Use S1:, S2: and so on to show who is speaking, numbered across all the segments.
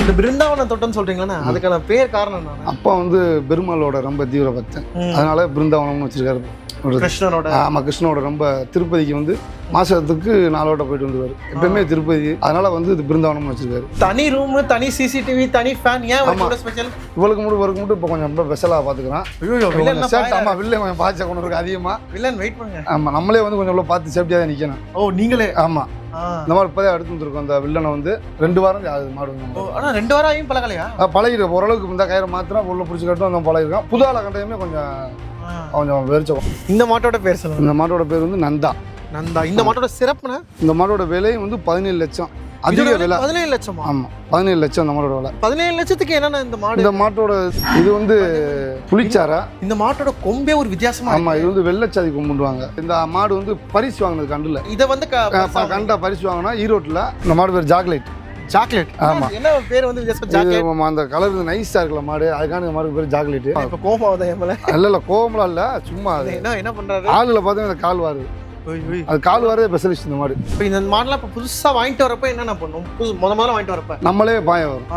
S1: இந்த பிருந்தாவன தோட்டம்னு சொல்றீங்களா அதுக்கான பேர் காரணம்
S2: அப்பா வந்து பெருமாளோட ரொம்ப தீவிர பக்தன் அதனால பிருந்தாவனம்னு வச்சிருக்காரு.
S1: கிருஷ்ணனோட
S2: ஆமா கிருஷ்ணனோட ரொம்ப திருப்பதிக்கு வந்து மாசத்துக்கு நாலோட்ட போயிட்டு வந்துருவாரு. எப்பயுமே திருப்பதி. அதனால வந்து இது பிருந்தாவனம்னு வச்சிருக்காரு.
S1: தனி ரூம் தனி சிசிடிவி தனி ஃபேன் ஏன் ஸ்பெஷல்
S2: இவளுக்கு மட்டும் இவருக்கு மட்டும் இப்போ கொஞ்சம் ரொம்ப ஸ்பெஷலாக பார்த்துக்கிறான்
S1: ஐயோ வில்லன்
S2: கொஞ்சம் சேட் ஆமா வில்லே கொஞ்சம் பாய்ச்ச கொண்டு இருக்கு அதிகமா.
S1: வில்லன் வெயிட் பண்ணுங்க.
S2: ஆமா நம்மளே வந்து கொஞ்சம் உள்ள பார்த்து சேஃப்டியாக தான் நிற்கணும்
S1: ஓ நீங்களே?
S2: ஆமா.
S1: ஆ.
S2: இந்த மாதிரி இப்போதான் எடுத்து வந்துருக்கோம் அந்த வில்லனை வந்து. ரெண்டு வாரம் ஆகுது மாடு வந்து
S1: ஓ, ஆனா ரெண்டு வாரம் ஆகியும் பழகலையா?
S2: பழகிருக்க ஓரளவுக்கு இந்த கயிறை மாத்திரம் உள்ள பிடிச்சி கட்டும் அந்த பழகிருக்கான். புது ஆளை கொஞ்சம் கொஞ்சம் வெறிச்சோம்
S1: இந்த மாட்டோட பேர் சொல்லுங்க.
S2: இந்த மாட்டோட பேர் வந்து நந்தா.
S1: நந்தா. இந்த மாட்டோட சிறப்புனா?
S2: இந்த மாடோட விலை வந்து பதினேழு லட்சம். அதிக விலை.
S1: பதினேழு லட்சமா?
S2: ஆமா. பதினேழு லட்சம் இந்த மாடோட விலை.
S1: பதினேழு லட்சத்துக்கு என்னன்னா இந்த மாடு?
S2: இந்த மாட்டோட இது வந்து புளிச்சாரா
S1: இந்த மாட்டோட கொம்பே ஒரு வித்தியாசமா
S2: ஆமா இது வந்து வெள்ளச்சாதி கும்பிடுவாங்க இந்த மாடு வந்து பரிசு வாங்கினது கண்டுல.
S1: இத வந்து
S2: கண்டா பரிசு வாங்கினா ஈரோட்டில். இந்த மாடு பேர் ஜாக்லேட்.
S1: சாக்லேட்
S2: ஆமா.
S1: என்ன பேர் வந்து வித்தியாசம் சாக்லேட்
S2: அந்த கலர் நைஸா இருக்குல்ல மாடு. அதுக்கான மாடு பேர் ஜாக்லேட்
S1: இப்ப எம்மல
S2: இல்ல இல்ல கோவம்லாம் இல்ல. சும்மா அது.
S1: என்ன என்ன பண்றாரு?
S2: ஆளுல பார்த்தா இந்த கால் வாரு. அது கால் வாரே ஸ்பெஷலிஸ்ட் இந்த மாடு.
S1: இப்ப இந்த மாடலாம் இப்ப புதுசா வாங்கிட்டு வரப்ப என்னென்ன பண்ணும்? புதுசு முத முதல்ல வாங்கிட்டு வரப்ப?
S2: நம்மளே பாய வரும்.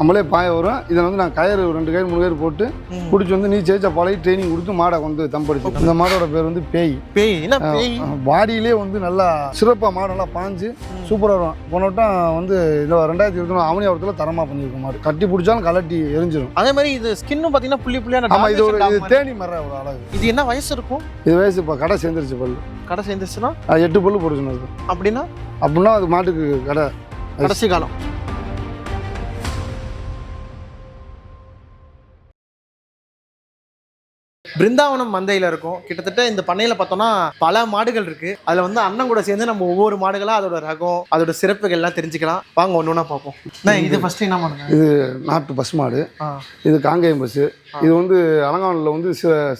S2: நம்மளே பாய வரும். இதை வந்து நான் கயிறு ரெண்டு கயிறு மூணு கயிறு போட்டு. பிடிச்சி வந்து நீ ஜெயிச்ச பழகி ட்ரைனிங் கொடுத்து மாடை வந்து தம்படிச்சு. இந்த மாடோட பேர் வந்து பேய்.
S1: பேய். என்ன பேய்?
S2: பாடியிலே வந்து நல்லா சிறப்பாக மாடு நல்லா பாஞ்சு சூப்பராக வரும். போன வட்டம் வந்து இந்த ரெண்டாயிரத்தி இருபத்தி நாலு அவனியாவரத்தில் தரமாக பண்ணியிருக்க மாடு. கட்டி பிடிச்சாலும் கலட்டி எரிஞ்சிடும்
S1: அதே மாதிரி இது ஸ்கின்னும் பாத்தீங்கன்னா புள்ளி புள்ளியான
S2: ஆமாம் இது ஒரு இது. தேனி மரம் ஒரு அழகு.
S1: இது என்ன வயசு இருக்கும்?
S2: இது வயசு இப்போ கடை சேர்ந்துருச்சு பல்லு.
S1: கடை சேர்ந்துச்சுன்னா
S2: அது எட்டு பல்லு போட்டு சொன்னது
S1: அப்படின்னா
S2: அப்படின்னா அது மாட்டுக்கு கடை.
S1: கடைசி காலம். பிருந்தாவனம் மந்தையில இருக்கும். கிட்டத்தட்ட இந்த பண்ணையில பார்த்தோம்னா பல மாடுகள் இருக்கு. அதுல வந்து அண்ணன் கூட சேர்ந்து நம்ம ஒவ்வொரு மாடுகளா அதோட ரகம் அதோட சிறப்புகள் எல்லாம் தெரிஞ்சுக்கலாம். வாங்க ஒன்று ஒன்றா பார்ப்போம். இது ஃபர்ஸ்ட் என்ன
S2: இது நாட்டு பசு மாடு. இது காங்கேயம் பஸ்ஸு இது வந்து அலங்கானில் வந்து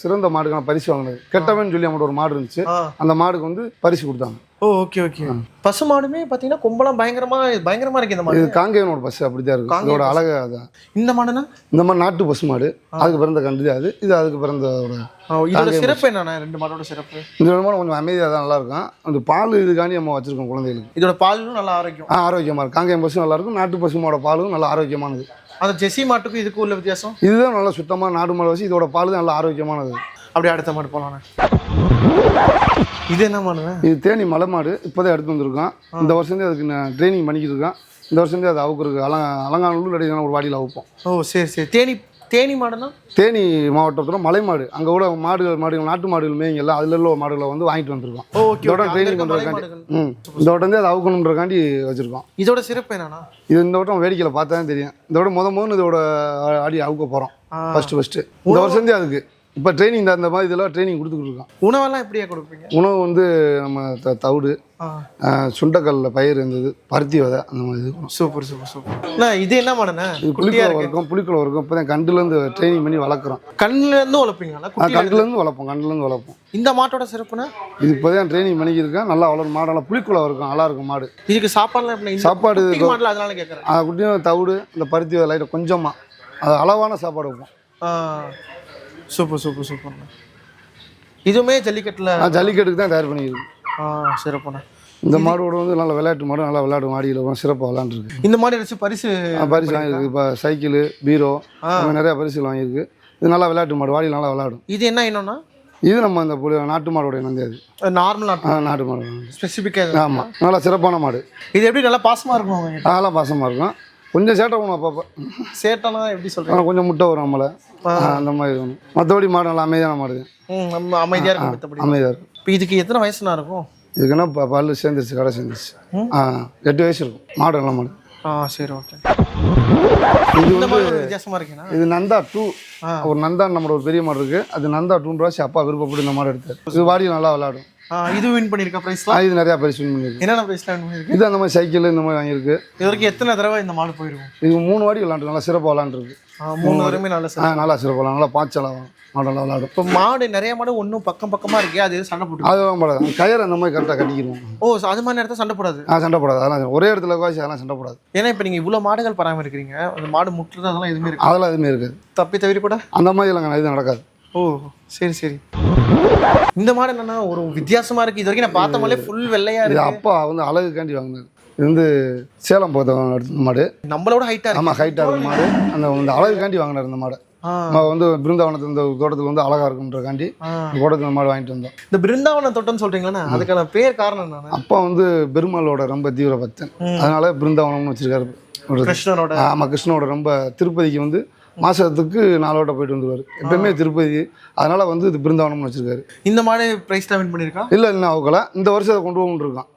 S2: சிறந்த மாடுக்கான பரிசு வாங்கினது. கெட்டவன் சொல்லி நம்மளோட ஒரு மாடு இருந்துச்சு. அந்த மாடுக்கு வந்து பரிசு கொடுத்தாங்க.
S1: ஓ ஓகே ஓகே பசு மாடுமே பார்த்தீங்கன்னா கொம்பெல்லாம் பயங்கரமா பயங்கரமா இருக்கு இந்த மாடு.
S2: இது காங்கேயனோட பஸ் அப்படிதான் இருக்கும் இதோட அழகு அதான்
S1: இந்த மாடுனா?
S2: இந்த மாதிரி நாட்டு பசு மாடு. அதுக்கு பிறந்த கண்டு அது. இது அதுக்கு பிறந்ததோட
S1: ஓ, இதோட சிறப்பு என்னண்ணா ரெண்டு மாடோட சிறப்பு?
S2: இந்த விதமான கொஞ்சம் அமைதியாக தான் நல்லா இருக்கும் அந்த பால் இதுக்காண்டி நம்ம வச்சிருக்கோம் குழந்தைகளுக்கு.
S1: இதோட பாலும் நல்லா ஆரோக்கியம்.
S2: ஆ ஆரோக்கியமாக இருக்கும் காங்கேயம் பசும் நல்லா இருக்கும். நாட்டு பசுமோட பாலும் நல்லா ஆரோக்கியமானது.
S1: அந்த ஜெர்சி மாட்டுக்கும் இதுக்கும் உள்ள வித்தியாசம்?
S2: இதுதான் நல்லா சுத்தமாக நாடு மாடு வச்சு இதோட பால் தான் நல்லா ஆரோக்கியமானது.
S1: அப்படியே அடுத்த மாடு போலாண்ணே. இது என்ன மாடுங்க
S2: இது தேனி மலை மாடு. இப்போதான் எடுத்து வந்திருக்கோம் இந்த வருஷம் அதுக்கு நான் ட்ரைனிங் பண்ணிக்கிட்டு இருக்கேன். இந்த வருஷம் அது அவுக்குறதுக்கு அலங்க அலங்காநல்லூர் இடையில ஒரு வாடியில் அவுப்போம்.
S1: ஓ சரி சரி. தேனி தேனி மாடுனா
S2: தேனி மாவட்டத்தில் மலை மாடு. அங்கே கூட மாடுகள் மாடுகள் நாட்டு மாடுகள் மேய்ங்கல்ல அதில் உள்ள மாடுகளை வந்து வாங்கிட்டு வந்திருக்கோம் இதோட ட்ரைனிங் பண்ணுறதுக்காண்டி ம். இந்த வட்டம் வந்து அது அவுக்கணுன்றக்காண்டி வச்சுருக்கோம்
S1: இதோட சிறப்பு என்னன்னா
S2: இது இந்த வட்டம் வேடிக்கையில் பார்த்தா தான் தெரியும். இதோட முத முதல்ல இதோட ஆடி அவுக்க போகிறோம். ஃபஸ்ட்டு ஃபஸ்ட்டு இந்த வருஷம் அதுக்கு. இப்போ ட்ரைனிங் இந்த அந்த மாதிரி இதெல்லாம் ட்ரைனிங் கொடுத்துக்கிட்டு இருக்கோம்
S1: உணவெல்லாம் எப்படியா கொடுப்பீங்க?
S2: உணவு வந்து நம்ம த தவிடு சுண்டைக்கல்ல பயிர் இருந்தது பருத்தி விதை அந்த மாதிரி.
S1: Super super super. அண்ணா இது என்ன குட்டியா
S2: புளிக்குளம்
S1: இருக்கு.
S2: இருக்கும் புளிக்குளம் இருக்கும் இப்போ தான் கண்டுலேருந்து ட்ரைனிங் பண்ணி வளர்க்குறோம்.
S1: கண்ணுல இருந்து வளர்ப்பீங்களா.
S2: கண்டுலேருந்து வளர்ப்போம் கண்டுலேருந்து வளர்ப்போம்.
S1: இந்த மாட்டோட சிறப்புனா
S2: இது இப்போ தான் ட்ரைனிங் பண்ணிக்கிருக்கேன் நல்லா வளரும் மாடெல்லாம் புளிக்குளம் இருக்கும் நல்லா இருக்கும் மாடு.
S1: இதுக்கு சாப்பாடுலாம் எப்படி?
S2: சாப்பாடு
S1: அதனால கேட்குறேன்
S2: அது குட்டியும் தவிடு இந்த பருத்தி விதை லைட்டாக கொஞ்சமாக அது அளவான சாப்பாடு வைப்போம்.
S1: சூப்பர் சூப்பர் சூப்பர்ண்ணா. இதுவுமே ஜல்லிக்கட்டில்
S2: ஜல்லிக்கட்டுக்கு தான் தயார் பண்ணியிருக்கேன்
S1: ஆ சிறப்புண்ணா.
S2: இந்த மாடோட வந்து நல்ல விளையாட்டு மாடு நல்லா விளையாடும் மாடியில் சிறப்பாக விளையாண்டுருக்கு.
S1: இந்த மாதிரி ஏதாச்சும் பரிசு
S2: பரிசு வாங்கியிருக்கு. இப்போ சைக்கிள் பீரோ நிறையா பரிசுகள் வாங்கியிருக்கு. இது நல்லா விளையாட்டு மாடு வாடியில் நல்லா விளையாடும்.
S1: இது என்ன என்னன்னா
S2: இது நம்ம இந்த புலி- நாட்டு மாடோடைய நந்தி அது
S1: நார்மல்
S2: நாட்டு மாடு.
S1: ஸ்பெசிஃபிக்காக
S2: ஆமாம் நல்லா சிறப்பான மாடு.
S1: இது எப்படி நல்லா பாசமா இருக்கும்
S2: அதெல்லாம் பாசமாக இருக்கும். கொஞ்சம் சேட்டை பண்ணும் அப்பப்போ.
S1: சேட்டனா எப்படி சொல்றீங்க
S2: ஆனால் கொஞ்சம் முட்டை வரும் நம்மளை. அந்த மாதிரி இருக்கணும் மற்றபடி மாடு நல்லா அமைதியான மாடு.
S1: நம்ம அமைதியா இருக்கும் மத்தபடி.
S2: அமைதியாக இருக்கும்.
S1: இப்போ இதுக்கு எத்தனை வயசுனா இருக்கும்?
S2: இதுக்குன்னா இப்போ பல்லு சேர்ந்துருச்சு கடை சேர்ந்துருச்சு. ஆ எட்டு வயசு இருக்கும். மாடு நல்ல மாடு.
S1: ஆ சரி ஓகே.
S2: இது
S1: இந்த
S2: வந்து
S1: மாதிரி ஒரு வித்தியாசமா இருக்கேனா
S2: இது நந்தா டூ. ஒரு நந்தா நம்மளோட ஒரு பெரிய மாடு இருக்குது அது நந்தா ரூபாய் அப்பா விருப்பப்பட்டு இந்த மாடு எடுத்தார். இது வாடியில் நல்லா விளையாடும்.
S1: ஆ, இது வின் பண்ணிருக்கா பிரைஸ்லாம்
S2: இது நிறையா பரிசு win பண்ணியிருக்கு
S1: என்னென்ன பிரைஸ்லாம் வின் பண்ணிருக்கு?
S2: இது அந்த மாதிரி சைக்கிள் இந்த மாதிரி வாங்கியிருக்கு.
S1: இது வரைக்கும் எத்தனை தடவை இந்த மாடு போயிருக்கும்?
S2: இது மூணு வாடி விளாண்டு நல்லா சிறப்பாக விளாண்டுருக்கு.
S1: மூணு வரையுமே நல்ல
S2: நல்லா சிறப்பாக நல்லா பாய்ச்சலாம் மாடு நல்லா விளாடும்.
S1: இப்போ மாடு நிறைய மாடு ஒன்றும் பக்கம் பக்கமா இருக்கே அது எதுவும் சண்டை போட்டு
S2: அதெல்லாம் போடாது. கயிறு அந்த மாதிரி கரெக்டாக கட்டிக்கிடுவோம்.
S1: ஓ அது மாதிரி நேரத்தில் சண்டை போடாது?
S2: ஆ சண்டை போடாது. அதெல்லாம் ஒரே இடத்துல உட்காந்து அதெல்லாம் சண்டை போடாது.
S1: ஏன்னா இப்போ நீங்கள் இவ்வளோ மாடுகள் பராமரிக்கிறீங்க அந்த மாடு முட்டுறது அதெல்லாம் எதுவுமே இருக்கு
S2: அதெல்லாம் எதுவுமே இருக்காது.
S1: தப்பி தவிர கூட
S2: அந்த மாதிரி இல்லைங்க இது நடக்காது.
S1: ஓ சரி சரி. இந்த மாடு என்னன்னா ஒரு வித்தியாசமா இருக்கு. இது வரைக்கும் நான் பார்த்த மாலே ஃபுல் வெள்ளையா
S2: இது
S1: இருக்கு.
S2: அப்பா வந்து அழகுக்காண்டி வாங்கினது. இது வந்து சேலம் போத்த எடுத்த மாடு.
S1: நம்மளோட ஹைட்டா இருக்கு.
S2: ஆமாம் ஹைட்டாக இருக்கும் மாடு. அந்த இந்த அழகுக்காண்டி வாங்கினார் இந்த மாடு.
S1: ஆ,
S2: நம்ம வந்து பிருந்தாவனத்து இந்த தோட்டத்தில் வந்து அழகா இருக்குன்றக்காண்டி
S1: ஆ.
S2: இந்த தோட்டத்தில் இந்த மாடு வாங்கிட்டு வந்தோம்.
S1: இந்த பிருந்தாவன தோட்டம்னு சொல்றீங்களா அதுக்கான பேர் காரணம் என்னன்னா
S2: அப்பா வந்து பெருமாளோட ரொம்ப தீவிர பக்தன்
S1: ம்.
S2: அதனால பிருந்தாவனம்னு வச்சிருக்காரு. ஒரு
S1: கிருஷ்ணனோட.
S2: ஆமாம் கிருஷ்ணனோட ரொம்ப திருப்பதிக்கு வந்து மாசத்துக்கு நாலோட்ட போயிட்டு வந்துருவார். எப்பயுமே திருப்பதி. அதனால வந்து இது பிருந்தாவனம்னு வச்சிருக்காரு.
S1: இந்த மாடு பிரைஸ் தான் வின் பண்ணிருக்கா
S2: இல்லை இல்லை அவங்கள இந்த வருஷம் அதை கொண்டு போகணும் இருக்கான்.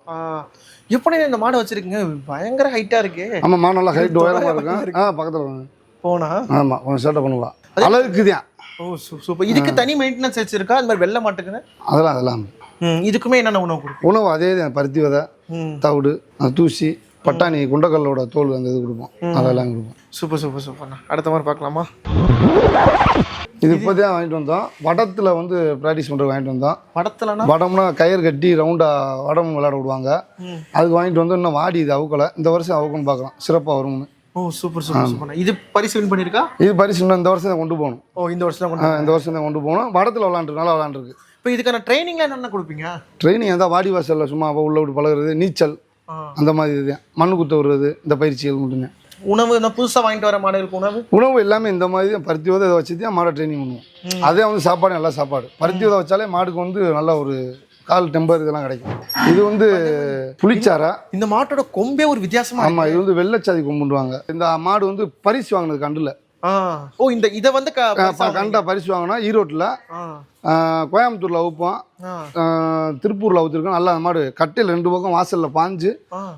S1: எப்படி இந்த மாடு வச்சிருக்கீங்க? பயங்கர ஹைட்டா இருக்கு.
S2: ஆமாம் மாடு நல்லா ஹைட் உயரமாக இருக்கும். ஆ பக்கத்தில் வாங்க.
S1: போனா?
S2: ஆமாம் கொஞ்சம் சேட்டை பண்ணுவான் அழகுக்கு தான்.
S1: ஓ சூப்பர். இதுக்கு தனி மெயின்டெனன்ஸ் வச்சிருக்கா? அது மாதிரி வெள்ளை மாட்டுக்குன்னு?
S2: அதெல்லாம் அதெல்லாம்.
S1: இதுக்குமே என்னென்ன உணவு கொடுக்கும்
S2: உணவு அதே தான். பருத்தி விதை தவிடு தூசி பட்டாணி குண்டக்கல்லோட தோல் அந்த இது கொடுப்போம். அதெல்லாம் கொடுப்போம்.
S1: சூப்பர் சூப்பர் சூப்பர்ண்ணா. அடுத்த மாதிரி பார்க்கலாமா?
S2: இது இப்போ தான் வாங்கிட்டு வந்தோம். வடத்தில் வந்து ப்ராக்டிஸ் பண்ணுறது வாங்கிட்டு வந்தோம்.
S1: படத்துலனா
S2: வடம்னா கயிறு கட்டி ரவுண்டாக வடம் விளையாட விடுவாங்க.
S3: அதுக்கு வாங்கிட்டு வந்து இன்னும் வாடி இது அவுக்கலை. இந்த வருஷம் அவுக்கன்னு பார்க்கலாம். சிறப்பாக வரும்னு.
S1: ஓ சூப்பர் சூப்பர் சூப்பர் இது பரிசு வின் பண்ணிருக்கா
S2: இது பரிசு இன்னும் இந்த வருஷம் தான் கொண்டு போகணும்.
S1: ஓ இந்த வருஷம் கொண்டு
S2: இந்த வருஷம் தான் கொண்டு போகணும். வடத்தில் விளாண்டுருக்கு நல்லா விளாண்டுருக்கு
S1: இப்போ இதுக்கான ட்ரைனிங்லாம் என்னென்ன கொடுப்பீங்க?
S2: ட்ரைனிங் எதாவது வாடி வாசலில் சும்மா உள்ள விட்டு பழகுறது நீச்சல். அந்த மாதிரி இதுதான் மண்ணு குத்த விடுறது இந்த பயிற்சிகள் மட்டும்தான்
S1: உணவு இந்த புதுசாக வாங்கிட்டு வர மாடுகளுக்கு உணவு?
S2: உணவு எல்லாமே இந்த மாதிரி தான். பருத்தி விதை இதை வச்சு தான் மாடை ட்ரைனிங் பண்ணுவோம். அதே வந்து சாப்பாடு நல்ல சாப்பாடு. பருத்தி விதை வச்சாலே மாடுக்கு வந்து நல்ல ஒரு கால் டெம்பர் இதெல்லாம் கிடைக்கும். இது வந்து புளிச்சாரா?
S1: இந்த மாட்டோட கொம்பே ஒரு வித்தியாசமா.
S2: ஆமாம் இது வந்து வெள்ளச்சாதி கும்பிடுவாங்க இந்த மாடு வந்து பரிசு வாங்கினது கண்டில்.
S1: ஓ இந்த இதை வந்து
S2: கண்டா பரிசு வாங்கினா ஈரோட்டில் கோயம்புத்தூரில் அவுப்போம். திருப்பூரில் அவுத்திருக்கோம். நல்லா அந்த மாடு கட்டையில் ரெண்டு பக்கம் வாசலில் பாஞ்சு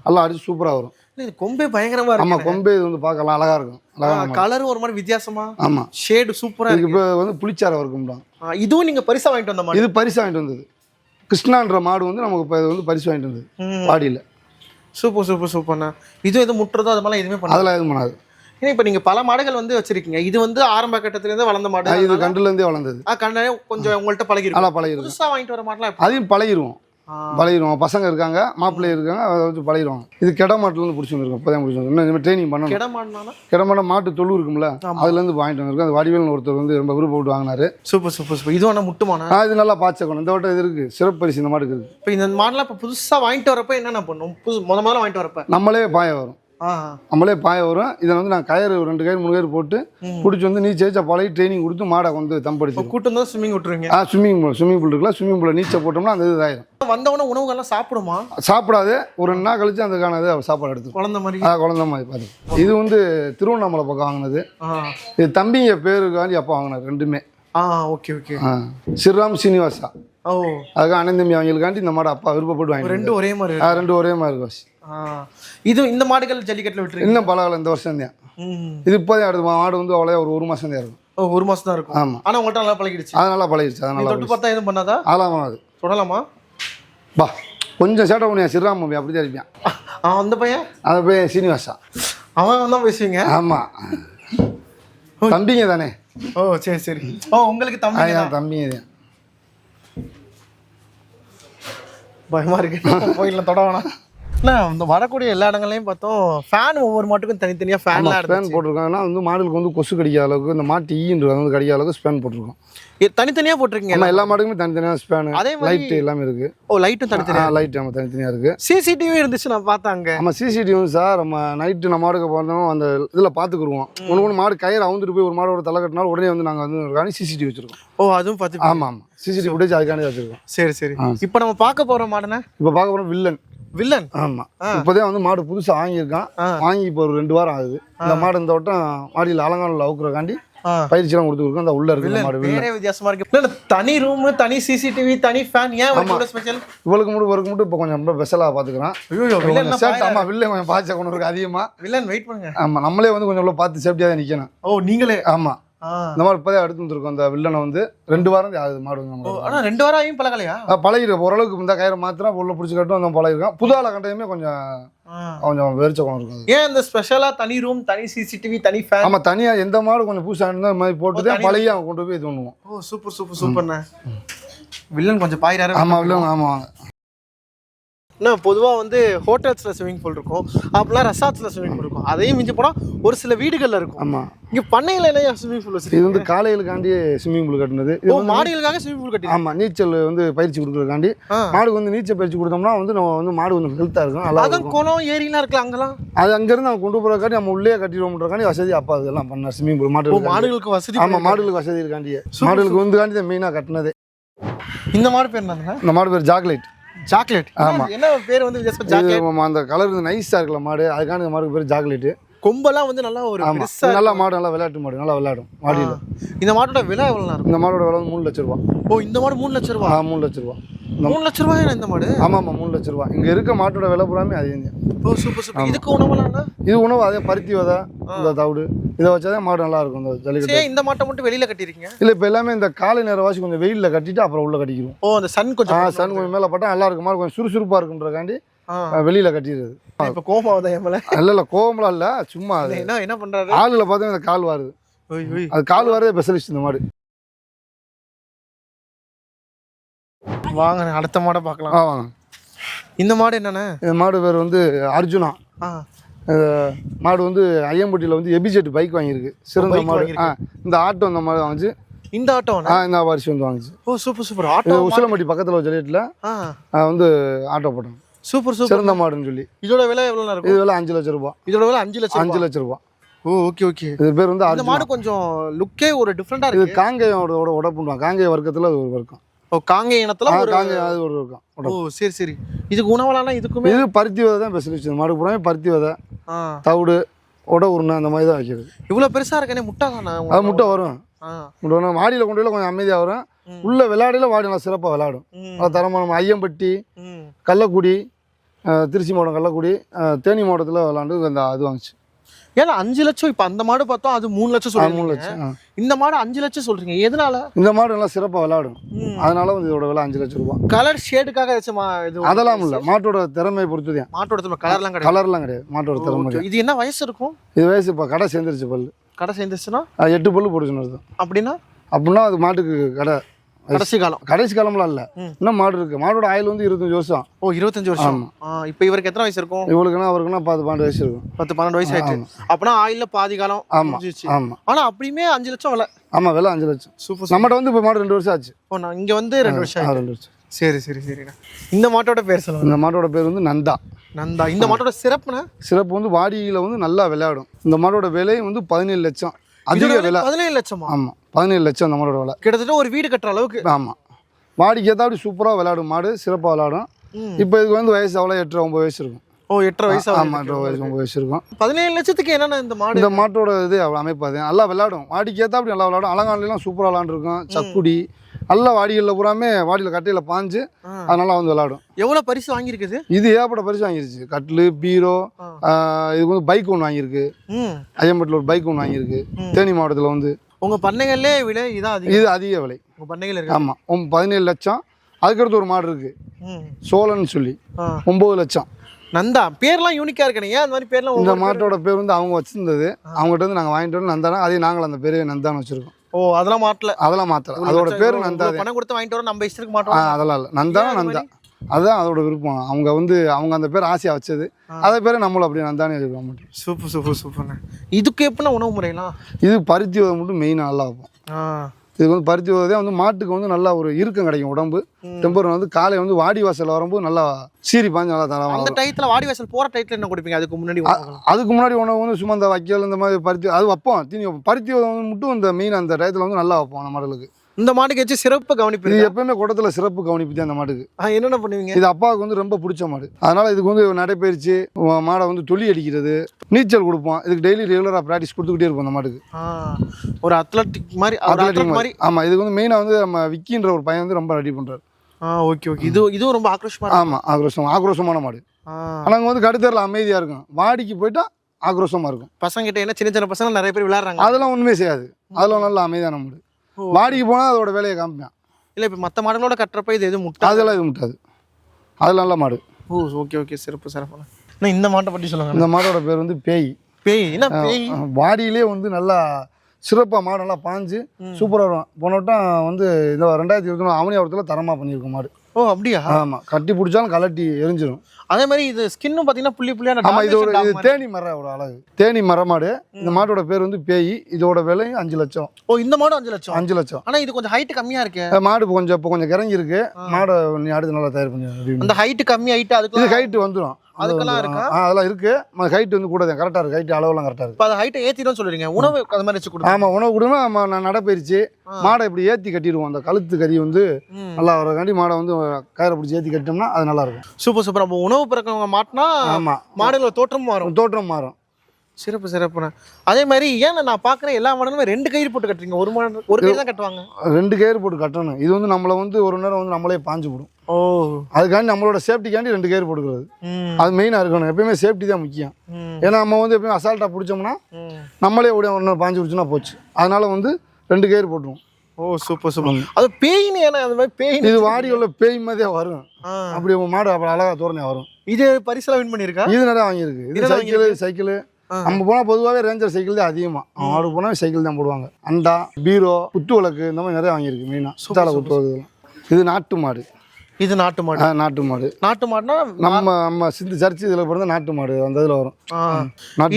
S2: நல்லா அடிச்சு சூப்பராக வரும்.
S1: இது கொம்பே பயங்கரமா இருக்கு
S2: கொம்பே இது வந்து பார்க்கலாம் அழகாக இருக்கும்.
S1: கலரும் ஒரு மாதிரி வித்தியாசமா?
S2: ஆமாம்
S1: ஷேடு சூப்பரா இருக்கு.
S2: இப்போ வந்து புளிச்சாரை
S1: ஆ, இதுவும் நீங்க பரிசா வாங்கிட்டு வந்த மாடு?
S2: இது பரிசு வாங்கிட்டு வந்தது. கிருஷ்ணான்ற மாடு வந்து நமக்கு இப்போ இது வந்து பரிசு வாங்கிட்டு வந்தது. பாடியில்.
S1: சூப்பர் சூப்பர் சூப்பர்ண்ணா. இது எதுவும் முட்டுறதோ அது மாதிரிலாம் எதுவுமே பண்ணல?
S2: அதெல்லாம் எதுவும் பண்ணாது.
S1: ஏன்னா இப்போ நீங்க பல மாடுகள் வந்து வச்சிருக்கீங்க. இது வந்து ஆரம்ப கட்டத்துல இருந்து வளர்ந்த மாடு.
S2: இது கண்டுலேருந்தே வளர்ந்தது.
S1: ஆ கண்ணே கொஞ்சம் உங்கள்ட்ட பழகிருக்கும்.
S2: நல்லா பழகிருக்கும்.
S1: புதுசா வாங்கிட்டு வர மாட்டலாம்?
S2: அதையும் பழகிடுவோம். பழகிடுவோம் பசங்க இருக்காங்க மாப்பிள்ளை இருக்காங்க அதை வச்சு பழகிடுவாங்க இது கிட மாட்டுலேருந்து பிடிச்சி வந்துருக்கோம். இப்போ தான் பிடிச்சி வந்து இன்னும் ட்ரைனிங் பண்ணணும்.
S1: கிட மாடுனானா
S2: கிட மாட்டை தொழு இருக்கும்ல அதுலேருந்து வாங்கிட்டு வந்திருக்கோம். அது வடிவேல்னு ஒருத்தர் வந்து ரொம்ப விருப்பப்பட்டு வாங்கினாரு.
S1: Super super super. இது வேணா முட்டுமானா
S2: ஆ இது நல்லா பாய்ச்சக்கணும் இந்த வட்டம் இது இருக்குது சிறப்பு பரிசு இந்த மாட்டுக்கு இருக்குது
S1: இப்போ இந்த மாடலாம் இப்போ புதுசா வாங்கிட்டு வரப்ப என்னென்ன பண்ணும்? புது முத முதல்ல வாங்கிட்டு வரப்ப?
S2: நம்மளே பாய வரும். நம்மளே பாய வரும் இதை வந்து நான் கயிறு ரெண்டு கயிறு மூணு கயிறு போட்டு. பிடிச்சி வந்து நீ சேச்சா பழகி ட்ரைனிங் கொடுத்து மாடை வந்து
S1: இப்போ
S2: தம்படிச்சிடும்
S1: கூட்டு வந்தா ஸ்விம்மிங் விட்டுருவீங்க.
S2: ஆ ஸ்விம்மிங் பூல் ஸ்விம்மிங் பூல் இருக்குல்ல ஸ்விம்மிங் பூலில் நீச்சல் போட்டோம்னா அந்த இது இதாயிரும்.
S1: வந்தவொடனே உணவுகள்லாம் சாப்பிடுமா?
S2: சாப்பிடாது. ஒரு ரெண்டு நாள் கழிச்சு அதுக்கான இது சாப்பாடு எடுத்துக்கும்.
S1: குழந்தை மாதிரி?
S2: ஆ குழந்த மாதிரி பார்த்து இது வந்து திருவண்ணாமலை பக்கம் வாங்கினது. இது தம்பிங்க பேருக்காண்டி அப்பா வாங்கினார் ரெண்டுமே.
S1: ஆ ஓகே ஓகே.
S2: ஆ ஸ்ரீராம் சீனிவாசா.
S1: ஓ.
S2: அதுக்காக தம்பி அவங்களுக்காண்டி இந்த மாடை அப்பா விருப்பப்பட்டு வாங்கிட்டு
S1: ரெண்டு ஒரே மாதிரி
S2: ரெண்டு ஒரே மாதிரி இருக்கும்
S1: இது இந்த மாடுகள் ஜல்லிக்கட்டுல விட்டுருங்க
S2: இன்னும் பரவாயில்ல இந்த வருஷம் தான் இது இப்போதான் அடுத்த மாடு வந்து அவ்வளோ ஒரு ஒரு மாதம் தான் இருக்கும்.
S1: ஓ ஒரு மாசம் தான் இருக்கும்.
S2: ஆமாம்
S1: ஆனா உங்கள்ட்ட நல்லா பழகிடுச்சு.
S2: அது நல்லா பழகிடுச்சு அது
S1: நீ
S2: நல்லா
S1: தொட்டு பார்த்தா எதுவும் பண்ணாதா?
S2: அதெல்லாம் பண்ணாது.
S1: தொடலாமா?
S2: பா கொஞ்சம் சேட்டை பண்ணியா? மம்மி அப்படி தான் இருப்பான்.
S1: அந்த பையன்?
S2: அந்த போய் சீனிவாசா.
S1: அவன் தான் பேசுவீங்க?
S2: ஆமாம் தம்பிங்க தானே?
S1: ஓ சரி சரி. ஓ உங்களுக்கு தம்பி
S2: தம்பிங்க தான்.
S1: பயமா இருக்கு. போயிடலாம் தொட வேணாம். இல்லை இந்த வரக்கூடிய எல்லா இடங்களையும் பார்த்தோம் ஃபேன் ஒவ்வொரு மாட்டுக்கும் தனித்தனியாக
S2: ஸ்பேன்
S1: இருந்துச்சு.
S2: போட்டிருக்காங்கன்னா வந்து மாடுகளுக்கு வந்து கொசு கடிக்காத அளவுக்கு இந்த மாட்டு ஈன்றது வந்து கடிக்காத அளவுக்கு ஸ்பேன் போட்டிருக்கோம்.
S1: தனித்தனியாக போட்டிருக்கீங்க
S2: நம்ம எல்லா மாடுக்குமே தனித்தனியாக ஸ்பேனு
S1: அதே
S2: லைட் எல்லாமே இருக்கு.
S1: ஓ லைட்டும் தனித்தனியாக
S2: லைட் நம்ம தனித்தனியாக இருக்கு.
S1: சிசிடிவி இருந்துச்சு நான் பார்த்தேன் அங்க.
S2: நம்ம சிசிடிவி சார் நம்ம நைட்டு நம்ம மாடுக்கு பார்த்தோம் அந்த இதில் பார்த்துக்குருவோம் ஒன்று ஒன்று மாடு கயிறு அவுந்துட்டு போய் ஒரு மாடோட தலை கட்டினாலும் உடனே வந்து நாங்கள் வந்து ஒரு சிசிடிவி வச்சிருக்கோம்.
S1: ஓ அதுவும் பார்த்து
S2: ஆமாம் ஆமாம் சிசிடிவி ஃபுட்டேஜ் அதுக்காண்டி வச்சிருக்கோம்.
S1: சரி சரி. இப்போ நம்ம பார்க்க போற மாடுனா?
S2: இப்போ பார்க்க போகிறோம் வில்லன்.
S1: வில்லன்?
S2: ஆமாம் இப்போதான் வந்து மாடு புதுசாக வாங்கியிருக்கான். வாங்கி இப்போ ஒரு ரெண்டு வாரம் ஆகுது. இந்த மாடு இந்த வட்டம் மாடியில் அலங்கானில் அவுக்குறக்காண்டி. பயிற்சிலாம் கொடுத்துருக்கோம். அந்த உள்ள இருக்கு மாடு
S1: வேறே வித்தியாசமா இருக்கு. இல்ல, தனி ரூம் தனி சிசிடிவி தனி ஃபேன் ஏன் இவ்வளவு ஸ்பெஷல்
S2: இவளுக்கு மட்டும் இவருக்கு மட்டும் இப்போ கொஞ்சம் ரொம்ப ஸ்பெஷலாக பார்த்துக்கிறோம்
S1: ஐயோ வில்லன்
S2: கொஞ்சம் வில்லன் பாய்ச்ச கொண்டு இருக்கு அதிகமாக
S1: வில்லன் வெயிட் பண்ணுங்க.
S2: ஆமாம் நம்மளே வந்து கொஞ்சம் பார்த்து சேஃப்டியாக தான் நிற்கணும்
S1: ஓ நீங்களே?
S2: ஆமாம் இந்த மாதிரி இப்போதான் எடுத்து வந்துருக்கோம் அந்த வில்லனை வந்து ரெண்டு வாரம் ஆகுது மாடு வந்து
S1: ஓ,
S2: நமக்கு.
S1: ஆனா ரெண்டு வாரம் ஆகியும் பழகலையா
S2: ஆ, பழகிருக்கு ஓரளவுக்கு இந்த கயிறை மாத்திரம் உள்ள பிடிச்சி கட்டும் அந்த பழகிருக்கோம் புது ஆளை கண்டையுமே கொஞ்சம் கொஞ்சம் வெறிச்ச குணம் இருக்கும்.
S1: ஏன் இந்த ஸ்பெஷலா தனி ரூம் தனி சிசிடிவி தனி ஃபேன்
S2: ஆமா தனியா எந்த மாடு கொஞ்சம் புதுசா இருந்தா இந்த மாதிரி போட்டு தான்
S1: தனியா-
S2: பழகி அவன் கொண்டு போய் இது பண்ணுவோம்
S1: ஓ சூப்பர் சூப்பர் சூப்பர்ண்ணே வில்லன் கொஞ்சம் பாயிராரு
S2: ஆமா வில்லன் ஆமா
S1: என்ன பொதுவாக வந்து ஹோட்டல்ஸில் ஸ்விமிங் பூல் இருக்கும். அப்பெல்லாம் ரெசார்ட்ஸில் ஸ்விமிங் பூல் இருக்கும். அதையும் மிஞ்சி போனால் ஒரு சில வீடுகளில் இருக்கும்.
S2: ஆமா.
S1: இங்கே பண்ணையில் என்ன ஸ்விமிங் பூல்
S2: இது
S1: வச்சிருக்கீங்க
S2: வந்து காலையிலுக்காண்டி ஸ்விம்மிங் பூல் கட்டினது. இது
S1: மாடுகளுக்காக ஸ்விமிங் பூல் கட்டி
S2: ஆமா நீச்சல் வந்து பயிற்சி கொடுக்கறதுக்காண்டி. மாடுக்கு வந்து நீச்சல் பயிற்சி கொடுத்தோம்னா வந்து நம்ம வந்து மாடு வந்து ஹெல்த்தா இருக்கும் நல்லா
S1: அதான்
S2: இருக்கும்.
S1: குளம் ஏரிலாம் இருக்குல்ல அங்கெல்லாம்?
S2: அது அங்கிருந்து அவன் கொண்டு போறதுக்காண்டி நம்ம உள்ளே கட்டிடுவோம்ன்றக்காண்டி வசதி அப்பா இதெல்லாம் பண்ணார் ஸ்விம்மிங் பூல் மாடு
S1: மாடுகளுக்கு வசதி
S2: ஆமா மாடுகளுக்கு வசதி இருக்காண்டியே மாடுகளுக்கு வந்து காண்டி தான் மெயினாக கட்டினதே.
S1: இந்த மாடு பேர் என்னங்க
S2: இந்த மாடு பேர் ஜாக்லேட்.
S1: சாக்லேட்
S2: ஆமா.
S1: என்ன பேர் வந்து
S2: அந்த கலர் நைஸாக இருக்குல்ல மாடு இந்த மாடுக்கு பேர் ஜாக்லேட்டு
S1: கொம்பெல்லாம் வந்து நல்லா ஒரு
S2: நல்ல மாடு நல்லா விளையாட்டு மாடு நல்லா விளையாடும். மாடியில்.
S1: இந்த மாட்டோட விலை எவ்வளோ
S2: இந்த மாடோட விலை வந்து மூணு லட்ச ரூபா.
S1: ஓ இந்த மாடு மூணு லட்ச ரூபா?
S2: ஆ மூணு லட்ச ரூபா.
S1: மூணு லட்ச ரூபாய் இந்த மாடு?
S2: ஆமாம் ஆமாம் மூணு லட்ச ரூபா. இங்கே இருக்க மாட்டோட விலை பூராமே அது தான்.
S1: ஓ சூப்பர் சூப்பர். இதுக்கு உணவுலாம்
S2: இது உணவு அதே பருத்தி விதை இந்த தவிடு. இதை வச்சாதான் மாடு நல்லா இருக்கும் இந்த ஜல்லிக்கட்டு.
S1: இந்த மாட்டை மட்டும் வெளியில கட்டிருக்கீங்க?
S2: இல்லை இப்போ எல்லாமே இந்த காலை நேரம் வாசி கொஞ்சம் வெயிலில் கட்டிட்டு அப்புறம் உள்ள கட்டிக்கிறோம்
S1: ஓ அந்த சன் கொஞ்சம்
S2: சன் கொஞ்சம் மேலே பட்டா நல்லா இருக்கும். மாடு கொஞ்சம் சுறுசுறுப்பாக இருக்குன்றக்காண்டி. வெளியில் கட்டிடுறது.
S1: இப்ப கோபம் ஆகுதா என் மேல?
S2: இல்லை இல்லை கோவம்லாம் இல்லை. சும்மா அது.
S1: என்ன என்ன பண்றாரு?
S2: ஆளில் பார்த்தா இந்த கால் வாருது. அது கால் வாரதே ஸ்பெஷலிஸ்ட் இந்த மாடு
S1: வாங்க அடுத்த மாடை பார்க்கலாம்.
S2: ஆ வாங்க.
S1: இந்த மாடு என்னண்ணே?
S2: இந்த மாடு பேர் வந்து அர்ஜுனா. மாடு வந்து ஐயம்பட்டியில் வந்து எபிஜெட் பைக் வாங்கியிருக்கு. சிறந்த மாடு. ஆ இந்த ஆட்டோ இந்த மாடு வாங்குச்சு.
S1: இந்த ஆட்டோ
S2: ஆ இந்த வாரிசு வந்து வாங்குச்சு.
S1: ஓ சூப்பர் சூப்பர். ஆட்டோ
S2: உசிலம்பட்டி பக்கத்தில் ஒரு ஜல்லியட்டில்
S1: ஆ.
S2: வந்து ஆட்டோ போட்டோம்
S1: சூப்பர் சூப்பர்.
S2: சிறந்த மாடுன்னு சொல்லி.
S1: இதோட விலை எவ்வளவு
S2: இது
S1: இருக்கும்
S2: விலை அஞ்சு லட்ச ரூபா.
S1: இதோட விலை அஞ்சு லட்சம்
S2: அஞ்சு
S1: ரூபாய்.
S2: லட்ச ரூபா.
S1: ஓ ஓகே ஓகே
S2: இது பேர் வந்து அர்ஜுனா.
S1: மாடு கொஞ்சம் லுக்கே ஒரு டிஃப்ரெண்டா
S2: இது
S1: இருக்கு.
S2: காங்கேயோட உடப்புண்டுவாங்க காங்கேய வர்க்கத்தில் அது ஒரு வர்க்கம்.
S1: ஓ காங்கை இனத்துல ஒரு
S2: காங்கேயம் அது ஒரு வர்க்கம்.
S1: ஓ. சரி சரி. இதுக்கு உணவெல்லாம் இதுக்குமே
S2: இது பருத்தி விதை தான் ஸ்பெஷலிஸ்ட் மாடு பூராமே பருத்தி விதை தவிடு உட உருணை அந்த மாதிரி தான் வைக்கிறது.
S1: இவ்வளவு பெருசா இருக்கனே முட்டை தானே
S2: அது முட்டை வரும். முட்டை வரும். மாடியில் கொண்டு போய் கொஞ்சம் அமைதியாக வரும். உள்ள விளையாடையில வாடி நல்லா சிறப்பாக விளையாடும். நல்லா தரமான ஐயம்பட்டி. கள்ளக்குடி திருச்சி மாவட்டம் கள்ளக்குடி தேனி மாவட்டத்தில் விளாண்டு அந்த அது வாங்குச்சு.
S1: ஏன்னா அஞ்சு லட்சம் இப்ப அந்த மாடு பார்த்தோம் அது மூணு லட்சம்
S2: ஆ, மூணு லட்சம்.
S1: இந்த மாடு அஞ்சு லட்சம் சொல்றீங்க. எதனால?
S2: இந்த மாடு நல்லா சிறப்பாக விளையாடும்
S1: ம்.
S2: அதனால வந்து இதோட விலை அஞ்சு லட்சம் ரூபாய்.
S1: கலர் ஷேடுக்காக இது
S2: அதெல்லாம் இல்லை. மாட்டோட திறமையை பொறுத்து தான்
S1: மாட்டோட கலர்லாம் கிடையாது.
S2: கலர்லாம் கிடையாது. மாட்டோட திறமை.
S1: இது என்ன வயசு இருக்கும்?
S2: இது வயசு இப்போ கடை சேர்ந்துருச்சு பல்லு.
S1: கடை சேர்ந்துச்சுன்னா
S2: அது எட்டு பல்லு போட்டுச்சுன்னு அர்த்தம்.
S1: அப்படின்னா?
S2: அப்படின்னா அது மாட்டுக்கு கடை.
S1: கடைசி காலம்.
S2: கடைசி காலம்லாம் இல்லை. இன்னும் மாடு இருக்கு. மாடோட ஆயில் வந்து இருபத்தஞ்சு வருஷம்.
S1: ஓ இருபத்தஞ்சு வருஷம்.
S2: ஆமா.
S1: இப்ப இவருக்கு எத்தனை வயசு இருக்கும்?
S2: இவளுக்குன்னா அவருக்குன்னா பத்து பன்னெண்டு வயசு இருக்கும்.
S1: பத்து பன்னெண்டு வயசு ஆயிடுச்சு. அப்பனா ஆயில்ல பாதி காலம்
S2: ஆமா. ஆமாம்
S1: ஆனா அப்படியுமே அஞ்சு லட்சம் விலை.
S2: ஆமாம் விலை அஞ்சு லட்சம்.
S1: சூப்பர்
S2: நம்மகிட்ட வந்து இப்போ மாடு ரெண்டு வருஷம் ஆச்சு.
S1: ஓ நான் இங்க வந்து ரெண்டு வருஷம்.
S2: ரெண்டு வருஷம்.
S1: சரி சரி சரிண்ணா. இந்த மாட்டோட பேர் சொல்லுங்க.
S2: இந்த மாட்டோட பேர் வந்து நந்தா.
S1: நந்தா. இந்த மாட்டோட சிறப்புனா
S2: சிறப்பு வந்து வாடியில் வந்து நல்லா விளையாடும். இந்த மாடோட விலை வந்து பதினேழு லட்சம். அதிக விலை
S1: பதினேழு லட்சமா?
S2: ஆமாம் பதினேழு லட்சம் அந்த மாடோட விலை.
S1: கிட்டத்தட்ட ஒரு வீடு கட்டுற அளவுக்கு.
S2: ஆமாம் வாடிக்கு ஏதாவது சூப்பராக விளையாடும் மாடு சிறப்பாக விளையாடும். இப்போ இதுக்கு வந்து வயசு அவ்வளோ எட்டு ஒம்பது வயசு இருக்கும்.
S1: ஓ எட்டரை வயசு
S2: ஆமாம் எட்டு வயசு ஒம்பது வயசு இருக்கும்.
S1: பதினேழு லட்சத்துக்கு என்னன்னா இந்த மாடு?
S2: இந்த மாட்டோட இது அமைப்பு அது நல்லா விளையாடும். ஏற்ற அப்படி நல்லா விளையாடும். அலங்கானலாம் சூப்பராக விளாண்டுருக்கும் சக்குடி நல்ல வாடிகளில் பூராமே வாடியில் கட்டையில் பாஞ்சு
S1: ஆ.
S2: அது நல்லா வந்து விளையாடும்
S1: எவ்வளவு பரிசு வாங்கியிருக்குது
S2: இது? ஏகப்பட்ட பரிசு வாங்கிருச்சு. கட்லு பீரோ இதுக்கு வந்து பைக் ஒன்று வாங்கியிருக்கு. ஐயம்பட்டில் ஒரு பைக் ஒன்று வாங்கியிருக்கு. தேனி மாவட்டத்தில் வந்து.
S1: உங்க பண்ணைகள்லே விலை இதான்
S2: இது அதிக விலை.
S1: உங்க பண்ணைகள் இருக்கு
S2: ஆமாம் பதினேழு லட்சம். அதுக்கடுத்து ஒரு மாடு இருக்குது
S1: ம்.
S2: சோழன்னு சொல்லி. ஒம்பது லட்சம்.
S1: நந்தா பேர்லாம் யூனிக்கா இருக்கனே ஏன் அந்த மாதிரி பேர்லாம்
S2: இந்த மாட்டோட பேர் வந்து அவங்க வச்சிருந்தது. அவங்ககிட்ட வந்து நாங்கள் வாங்கிட்டு வந்து நந்தானா அதே நாங்கள் அந்த பேரே நந்தான்னு வச்சிருக்கோம்.
S1: ஓ அதெல்லாம் மாட்டல
S2: அதெல்லாம் மாத்தல. அதோட பேர் நந்தா
S1: பணம் கொடுத்து வாங்கிட்டு வரோம் நம்ம இஷ்டத்துக்கு மாட்டோம்
S2: அதெல்லாம் இல்லை.
S1: அந்த
S2: நந்தா. அதுதான் அதோட விருப்பம். அவங்க வந்து அவங்க அந்த பேர் ஆசையாக வச்சது. அதே பேரை நம்மளும் அப்படியே நந்தானே வச்சுருக்கோம் மட்டும்.
S1: சூப்பர் சூப்பர் சூப்பர்ண்ணே. இதுக்கு எப்படின்னா உணவு முறையெல்லாம்?
S2: இது பருத்தி மட்டும் மெயினாக நல்லா வைப்போம்.
S1: ஆ.
S2: இது வந்து பருத்தி விதை வந்து மாட்டுக்கு வந்து நல்லா ஒரு இறுக்கம் கிடைக்கும் உடம்பு. டெம்பர் வந்து காலை வந்து வாடி வாசல் வரும்போது நல்லா சீரி பாஞ்சு நல்லா தரலாம்
S1: அந்த டயத்துல வாடி வாசல் போற டயத்துல என்ன கொடுப்பீங்க? அதுக்கு முன்னாடி?
S2: அதுக்கு முன்னாடி உணவு வந்து சும்மா இந்த வைக்கல் இந்த மாதிரி பருத்தி அது வைப்போம். தீனி வைப்போம். பருத்தி வந்து மட்டும் இந்த மீன் அந்த டயத்தில் வந்து நல்லா வைப்போம் அந்த மாடுகளுக்கு
S1: இந்த மாட்டுக்கு வச்சு சிறப்பு கவனிப்பு
S2: இது? எப்பயுமே குடத்துல சிறப்பு கவனிப்பு தான் அந்த மாட்டுக்கு.
S1: என்னென்ன பண்ணுவீங்க?
S2: இது அப்பாவுக்கு வந்து ரொம்ப பிடிச்ச மாடு. அதனால இதுக்கு வந்து நடைப்பயிற்சி உ- மாடை வந்து தொலி அடிக்கிறது நீச்சல் கொடுப்போம் இதுக்கு டெய்லி ரெகுலராக ப்ராக்டிஸ் கொடுத்துக்கிட்டே இருப்போம் அந்த மாட்டுக்கு.
S1: ஒரு அத்லட்டிக் மாதிரி athlete மாதிரி?
S2: ஆமாம் இதுக்கு வந்து மெயினாக வந்து நம்ம விக்கின்ற ஒரு பையன் வந்து ரொம்ப ரெடி பண்ணுறாரு
S1: ஆ ஓகே ஓகே இது இதுவும் ரொம்ப ஆக்ரோஷமா இருக்கு.
S2: ஆமாம் ஆக்ரோஷம் ஆக்ரோஷமான மாடு. ஆனால் அங்கே வந்து கடுத்தரில் அமைதியாக இருக்கும். வாடிக்கு போயிட்டா ஆக்ரோஷமாக இருக்கும்.
S1: பசங்க கிட்ட என்ன சின்ன சின்ன பசங்க நிறைய பேர் விளையாடுறாங்க.
S2: அதெல்லாம் ஒன்றுமே செய்யாது. அதெல்லாம் நல்ல அமைதியான மாடு. வாடிக்கு போனால் அதோட வேலையை காமிப்பேன்.
S1: இல்ல இப்ப மத்த மாடுகளோட கட்டுறப்ப இது எதுவும் முட்டை
S2: அதெல்லாம் இது முட்டாது. அது நல்ல மாடு.
S1: ஓ ஓகே ஓகே சிறப்பு சிறப்பு. நான் இந்த மாட்டை பத்தி சொல்லுங்க.
S2: இந்த மாடோட பேர் வந்து பேய்.
S1: பேய் என்ன பேய்?
S2: வாடியிலே வந்து நல்லா சிறப்பாக மாடு நல்லா பாஞ்சு சூப்பராக வரும். போன வட்டம் வந்து இந்த ரெண்டாயிரத்தி இருபத்தி நாலு அவனியாவரத்தில் தரமாக பண்ணியிருக்கோம் மாடு.
S1: ஓ அப்படியா?
S2: ஆமாம் கட்டி பிடிச்சாலும் கலட்டி எரிஞ்சிடும்
S1: அதே மாதிரி இது ஸ்கின்னும் பாத்தீங்கன்னா புள்ளி புள்ளியான
S2: ஆமாம் இது ஒரு இது. தேனி மரம் ஒரு அழகு. தேனி மர மாடு. இந்த மாட்டோட பேர் வந்து பேய். இதோட விலையும் அஞ்சு லட்சம்.
S1: ஓ இந்த மாடு அஞ்சு லட்சம்?
S2: அஞ்சு லட்சம்.
S1: ஆனா இது கொஞ்சம் ஹைட் கம்மியா இருக்கு.
S2: மாடு கொஞ்சம் இப்போ கொஞ்சம் கிறங்கி இருக்கு. மாடை நீ அடுத்து நல்லா தயார் பண்ணி.
S1: அந்த ஹைட் கம்மி ஹைட்
S2: இது
S1: அதுக்கு
S2: ஹைட் வந்துடும்
S1: அதுக்கெல்லாம் இருக்கா?
S2: அதெல்லாம் இருக்கு. ஹைட் வந்து கூட கரெக்டாக இருக்கு. ஹைட் அளவெல்லாம் கரெக்டாக இருக்கு.
S1: அது ஹைட்டை ஏத்திடும் சொல்றீங்க. உணவு அது மாதிரி வச்சு
S2: ஆமாம் உணவு கொடுங்க. நம்ம நான் நடைப்பயிற்சி மாடை இப்படி ஏற்றி கட்டிடுவோம். அந்த கழுத்து கறி வந்து. நல்லா வரக்காண்டி மாடை வந்து கயிறை பிடிச்சி ஏற்றி கட்டிட்டோம்னா அது நல்லா இருக்கும்.
S1: Super super. அப்போ உணவு பிறக்கவங்க மாட்டினா மாடுகளோட தோற்றமும் வரும்
S2: தோற்றம் மாறும்.
S1: சிறப்பு சிறப்புண்ணா. அதே மாதிரி ஏன் நான் பார்க்குறேன் எல்லா மாடலுமே ரெண்டு கயிறு போட்டு கட்டுறீங்க. ஒரு மாடு ஒரு கயிறு தான் கட்டுவாங்க.
S2: ரெண்டு கயிறு போட்டு கட்டணும். இது வந்து நம்மளை வந்து ஒரு நேரம் வந்து நம்மளே பாஞ்சு விடும்
S1: ஓ.
S2: அதுக்காண்டி நம்மளோட சேஃப்டிக்காண்டி ரெண்டு கயிறு போட்டுக்கிறது. அது மெயினாக இருக்கணும். எப்பயுமே சேஃப்டி தான் முக்கியம். ஏன்னா நம்ம வந்து எப்பயுமே அசால்ட்டாக பிடிச்சோம்னா. நம்மளே ஓடி ஒன்று பாஞ்சு விடுச்சுன்னா போச்சு. அதனால வந்து ரெண்டு கயிறு போட்டுருவோம்.
S1: ஓ சூப்பர் சூப்பர் அது பேயின்னு ஏன்னா அந்த மாதிரி பேயின்னு
S2: இது வாடி உள்ள பேய் மாதிரியே வரும். அப்படி மாடு அப்படி அழகா தோரணையா வரும்.
S1: இது பரிசுல வின் பண்ணியிருக்கா?
S2: இது நிறைய வாங்கியிருக்கு. இது சைக்கிள் சைக்கிள். நம்ம போனால் பொதுவாகவே ரேஞ்சர் சைக்கிள் தான் அதிகமாக அவன் மாடு போனால் சைக்கிள் தான் போடுவாங்க. அண்டா பீரோ குத்து விளக்கு இந்த மாதிரி நிறைய வாங்கியிருக்கு மெயினாக சுத்தால குத்து விளக்கு. இது நாட்டு மாடு.
S1: இது நாட்டு மாடு.
S2: நாட்டு மாடு.
S1: நாட்டு மாடுனா
S2: நம்ம நம்ம சிந்து சர்ச்சு இதில் பிறந்த நாட்டு மாடு. அந்த இதில் வரும்.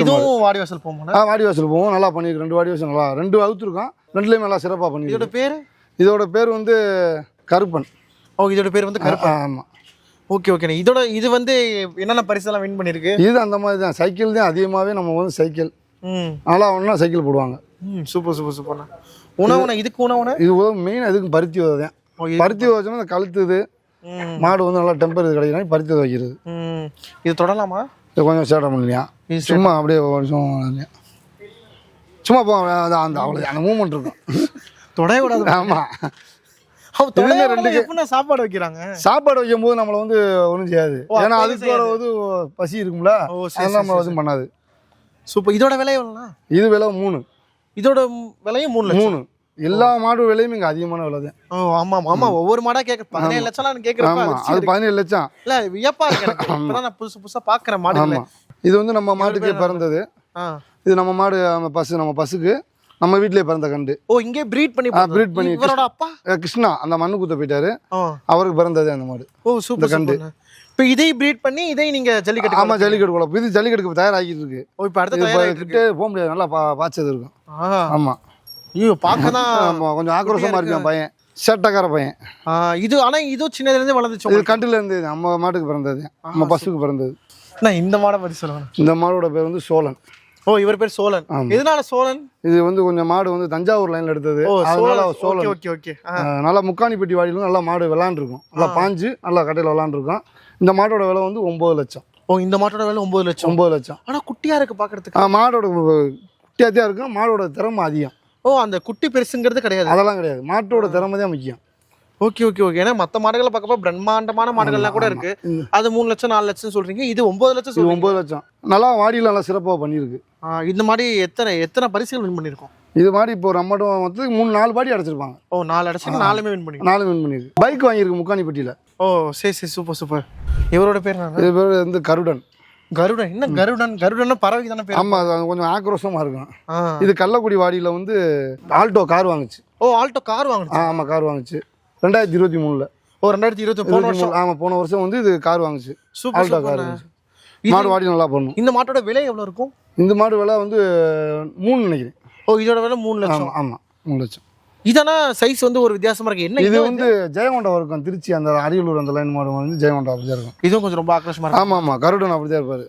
S1: இதுவும் வாடி வாசல் போகுமாண்ணா
S2: ஆ வாடி வாசல் போவோம் நல்லா பண்ணியிருக்கு. ரெண்டு வாடி வாசல் நல்லா ரெண்டு அவுத்துருக்கோம் ரெண்டுலேயுமே நல்லா சிறப்பாக
S1: இதோட
S2: பண்ணியிருக்கு
S1: பேரு?
S2: இதோட பேர் வந்து கருப்பன்.
S1: ஓ இதோட பேர் வந்து கருப்பு
S2: ஆமாம்
S1: ஓகே ஓகேண்ணா இதோட இது வந்து என்னென்ன பரிசெல்லாம் வின் பண்ணியிருக்கு?
S2: இது அந்த மாதிரி தான். சைக்கிள் தான் அதிகமாகவே நம்ம வந்து சைக்கிள். நல்லா ஒன்றா சைக்கிள் போடுவாங்க.
S1: ம் சூப்பர் சூப்பர் சூப்பர்ண்ணா உணவுண்ணா இதுக்கு உணவுண்ணா
S2: இது மெயின் அதுக்கு பருத்தி விதை தான். பருத்தி விதை வச்சோம்னா இந்த கழுத்து இது மாடு வந்து நல்லா டெம்பர் இது கிடைக்கிறாங்க பருத்தி விதை வைக்கிறது.
S1: இது தொடலாமா?
S2: இது கொஞ்சம் சேட்டை பண்ணலையா? சும்மா அப்படியே கொஞ்சம் சும்மா போ அந்த அந்த அவ்வளோ அந்த மூமெண்ட் இருக்கும்.
S1: தொடைய விடாது
S2: ஆமாம்
S1: ரெண்டு சாப்பாடு வைக்கிறாங்க?
S2: சாப்பாடு வைக்கும் போது நம்மளை வந்து ஒன்றும் செய்யாது. ஏன்னா அதுக்கு இது பசி இருக்கும்ல. அதெல்லாம் நம்ம எதுவும் பண்ணாது.
S1: சூப்பர். இதோட விலை எவ்வளோண்ணா?
S2: இது விலை மூணு.
S1: இதோட விலையும் மூணு
S2: மூணு. எல்லா மாடு விலையும் இங்கே அதிகமான விலை தான்
S1: ஓ ஆமா ஆமா ஒவ்வொரு மாடா கேட்க பதினேழு லட்சம்லாம்
S2: ஆமாம் அது பதினேழு லட்சம்.
S1: இல்ல வியப்பா இருக்கு நான் புதுசு புதுசா பாக்குறேன் மாடுகளை.
S2: ஆமாம் இது வந்து நம்ம மாட்டுக்கே பிறந்தது. இது நம்ம மாடு நம்ம பசு நம்ம பசுக்கு நம்ம வீட்டிலே பிறந்த கண்டு.
S1: ஓ இங்கே பிரீட் பண்ணி
S2: breed பண்ணி
S1: இவரோட அப்பா?
S2: கிருஷ்ணா அந்த மண்ணு குத்த போயிட்டாரு. அவருக்கு பிறந்தது அந்த மாடு.
S1: ஓ சூப்பர் சூப்பர் இப்போ இதை பிரீட் பண்ணி இதை நீங்க ஜல்லிக்கட்டு
S2: ஆமா ஜல்லிக்கட்டு குழப்பம். இது ஜல்லிக்கட்டுக்கு தயாராகிட்டு இருக்கு.
S1: ஓ இப்போ அடுத்த
S2: இது கிட்டே போக முடியாது. நல்லா பாய்ச்சது இருக்கும். ஆமா.
S1: ஐயோ பார்க்க தான்
S2: கொஞ்சம் ஆக்ரோஷமா இருக்கான் பையன். சேட்டக்கார பையன்.
S1: இது ஆனா இதுவும் சின்னதுல இருந்தே வளர்ந்துச்சு
S2: இது. கண்டுல இருந்து நம்ம மாட்டுக்கு பிறந்தது. நம்ம பசுக்கு பிறந்தது.
S1: நான் இந்த மாடை பத்தி சொல்லுவேன்
S2: இந்த மாடோட பேர் வந்து சோழன்.
S1: ஓ இவர் பேர் சோழன். எதனால சோழன்?
S2: இது வந்து கொஞ்சம் மாடு வந்து தஞ்சாவூர் லைன்ல எடுத்தது.
S1: ஓ
S2: அதனால
S1: சோழன். ஓகே ஓகே
S2: நல்லா முக்காணிப்பட்டி வாடியிலும் நல்லா மாடு விளாண்டுருக்கும். நல்லா பாஞ்சு நல்லா கட்டையில் விளாண்டுருக்கும் இந்த மாட்டோட விலை வந்து ஒம்பது லட்சம்.
S1: ஓ இந்த மாட்டோட விலை ஒன்பது லட்சம்?
S2: ஒம்பது லட்சம்.
S1: ஆனா குட்டியா இருக்கு பாக்குறதுக்கு.
S2: ஆ, மாடோட குட்டியாத்தியாக இருக்கும். மாடோட திறமை அதிகம்.
S1: ஓ அந்த குட்டி பெருசுங்கிறது கிடையாது.
S2: அதெல்லாம் கிடையாது. மாட்டோட திறமை தான் முக்கியம்.
S1: Okay okay okay. ஏன்னா மத்த மாடுகளை பார்க்கப்ப பிரம்மாண்டமான மாடுகள்லாம் கூட இருக்கு. அது மூணு லட்சம் நாலு லட்சம் சொல்றீங்க. இது ஒன்பது லட்சம்
S2: ஒம்பது லட்சம். நல்லா வாடியில் நல்லா சிறப்பாக பண்ணியிருக்கு.
S1: இந்த மாதிரி எத்தனை எத்தனை பரிசுகள் வின் பண்ணிருக்கோம்
S2: இது மாதிரி இப்போ நம்மகிட்ட வந்து மூணு நாலு பாடி அடைச்சிருப்பாங்க.
S1: ஓ நாலு அடிச்சு நாலுமே வின் பண்ணிருக்கோம்
S2: நாலு வின் பண்ணியிருக்கு பைக் வாங்கியிருக்கு முக்காணிப்பட்டியில்
S1: ஓ சரி சரி சூப்பர் சூப்பர் இவரோட பேர்
S2: இது பேர் வந்து கருடன்.
S1: கருடன். என்ன கருடன்? கருடன் பறவைக்கு தானே பேர்?
S2: ஆமாம் அது கொஞ்சம் ஆக்ரோஷமாக இருக்கும். இது கள்ளக்குடி வாடியில் வந்து ஆல்டோ கார் வாங்குச்சு.
S1: ஓ ஆல்டோ கார் வாங்குச்சு
S2: ஆ ஆமாம் கார் வாங்குச்சு. ரெண்டாயிரத்தி இருபத்தி மூணில்.
S1: ஓ ரெண்டாயிரத்தி இருபத்தி போன வருஷம்.
S2: ஆமாம் போன வருஷம் வந்து இது கார் வாங்குச்சு.
S1: சூப்பர்
S2: ஆல்டோ கார் வாங்குச்சு. மாடு வாடி நல்லா பண்ணும்
S1: இந்த மாட்டோட விலை எவ்வளவு இருக்கும்?
S2: இந்த மாடு விலை வந்து மூணு நினைக்கிறேன்.
S1: ஓ இதோட விலை மூணு லட்சம்.
S2: ஆமாம் மூணு லட்சம்.
S1: இதானா சைஸ் வந்து ஒரு வித்தியாசமா இருக்கு. என்ன
S2: இது வந்து ஜெயங்கொண்டம் இருக்கும் திருச்சி அந்த அரியலூர் அந்த லைன் மாடு வந்து ஜெயங்கொண்டம் அப்படி தான் இருக்கும்.
S1: இதுவும் கொஞ்சம் ரொம்ப ஆக்ரோஷமா இருக்கு.
S2: ஆமாம் ஆமாம் கருடன் அப்படி தான் இருப்பார்.